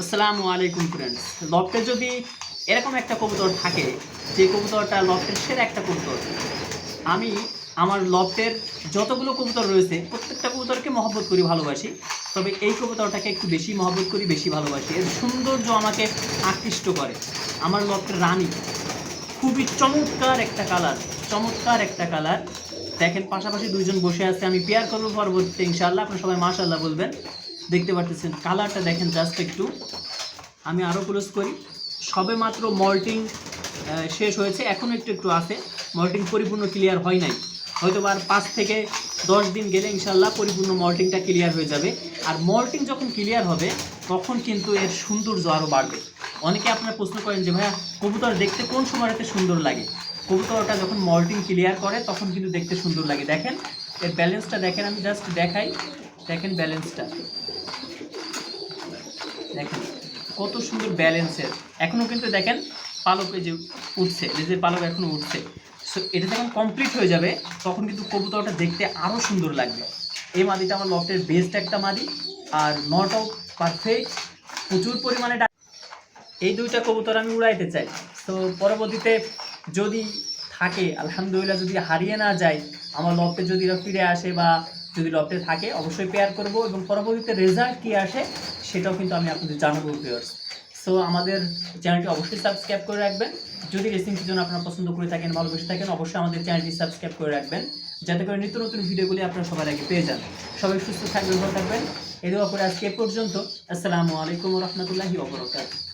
আসসালামু আলাইকুম ফ্রেন্ডস লফটে যদি এরকম একটা কবুতর থাকে, যে কবুতরটা লফটের সেরা একটা কবুতর, আমি আমার লফটের যতগুলো কবুতর রয়েছে, প্রত্যেকটা কবুতরকে মহব্বত করি, ভালোবাসি। তবে এই কবুতরটাকে একটু বেশি মহব্বত করি, বেশি ভালোবাসি। এর সৌন্দর্য আমাকে আকৃষ্ট করে। আমার লফটের রানী, খুবই চমৎকার একটা কালার চমৎকার একটা কালার দেখেন, পাশাপাশি দুইজন বসে আছে, আমি পেয়ার করব পরবর্তীতে, ইনশাআল্লাহ। আপনারা সবাই মাশাআল্লাহ বলবেন। দেখতে পাচ্ছেন কালারটা দেখেন জাস্ট একটু। আমি আরও ক্লোজ করি। সবে মাত্র মল্টিং শেষ হয়েছে। এখনও একটু একটু আছে। মল্টিং পরিপূর্ণ ক্লিয়ার হয় নাই। হয়তো আর পাঁচ থেকে দশ দিন গেলে ইনশাল্লাহ পরিপূর্ণ মল্টিংটা ক্লিয়ার হয়ে যাবে। আর মল্টিং যখন ক্লিয়ার হবে, তখন কিন্তু এর সৌন্দর্য আরও বাড়বে। অনেকে আপনারা প্রশ্ন করেন যে, ভাইয়া, কবুতর দেখতে কোন সময়টাতে সুন্দর লাগে? কবুতরটা যখন মল্টিং ক্লিয়ার করে, তখন কিন্তু দেখতে সুন্দর লাগে। দেখেন, এর ব্যালেন্সটা দেখেন, আমি জাস্ট দেখাই। দেখেন ব্যালেন্সটা দেখেন, কত সুন্দর ব্যালেন্সের এখনও কিন্তু দেখেন পালক যে উঠছে লেজের পালক এখনও উঠছে। সো এটা যখন কমপ্লিট হয়ে যাবে, তখন কিন্তু কবুতরটা দেখতে আরও সুন্দর লাগবে। এই মাদিটা আমার লফটের বেস্ট একটা মাদি, আর নটাও পারফেক্ট প্রচুর পরিমাণে এই দুইটা কবুতর আমি উড়াইতে চাই। তো পরবর্তীতে যদি থাকে, আলহামদুলিল্লাহ যদি হারিয়ে না যায়, আমার লফটে যদি ফিরে আসে বা যদি লফটে থাকে, অবশ্যই পেয়ার করব এবং পরবর্তীতে রেজাল্ট কী আসে সেটাও কিন্তু আমি আপনাদের জানাব ভিউয়ার্স সো আমাদের চ্যানেলটি অবশ্যই সাবস্ক্রাইব করে রাখবেন। যদি রেসিং সিজন আপনারা পছন্দ করে থাকেন, ভালোবেসে থাকেন, অবশ্যই আমাদের চ্যানেলটি সাবস্ক্রাইব করে রাখবেন। যাতে করে নিত্য নতুন ভিডিওগুলি আপনারা সবার আগে পেয়ে যান। সবাই সুস্থ থাকবেন, ভালো থাকবেন। এদের দোয়া করে আজকে এ পর্যন্ত। আসসালামু আলাইকুম রহমতুল্লাহি ওবরাকাতুহু